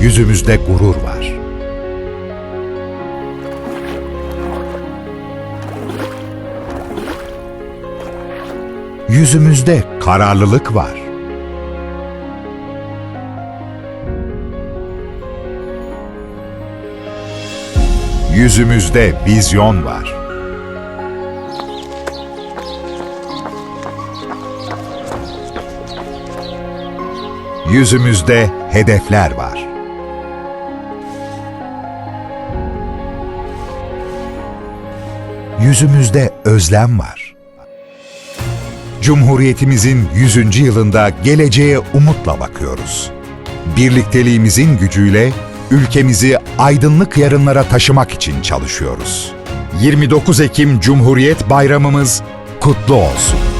yüzümüzde gurur var. Yüzümüzde kararlılık var. Yüzümüzde vizyon var. Yüzümüzde hedefler var. Yüzümüzde özlem var. Cumhuriyetimizin 100. yılında geleceğe umutla bakıyoruz. Birlikteliğimizin gücüyle ülkemizi aydınlık yarınlara taşımak için çalışıyoruz. 29 Ekim Cumhuriyet Bayramımız kutlu olsun.